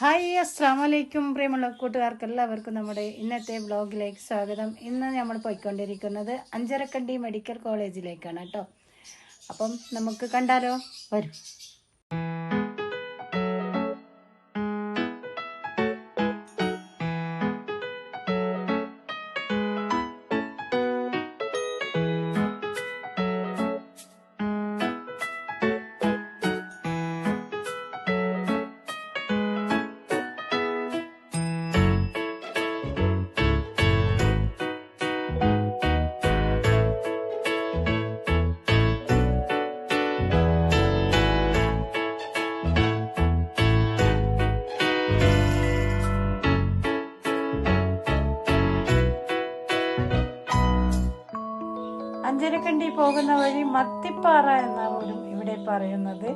Hi അസ്സാം വലൈക്കും പ്രിയമുള്ള കൂട്ടുകാർക്ക് എല്ലാവർക്കും നമ്മുടെ ഇന്നത്തെ ബ്ലോഗിലേക്ക് സ്വാഗതം. ഇന്ന് നമ്മൾ പോയിക്കൊണ്ടിരിക്കുന്നത് അഞ്ചരക്കണ്ടി മെഡിക്കൽ കോളേജിലേക്കാണ് കേട്ടോ. അപ്പം നമുക്ക് കണ്ടാലോ? വരും. അഞ്ചരക്കണ്ടി പോകുന്ന വഴി മത്തിപ്പാറ എന്നാണ് ഇവിടെ പറയുന്നത്.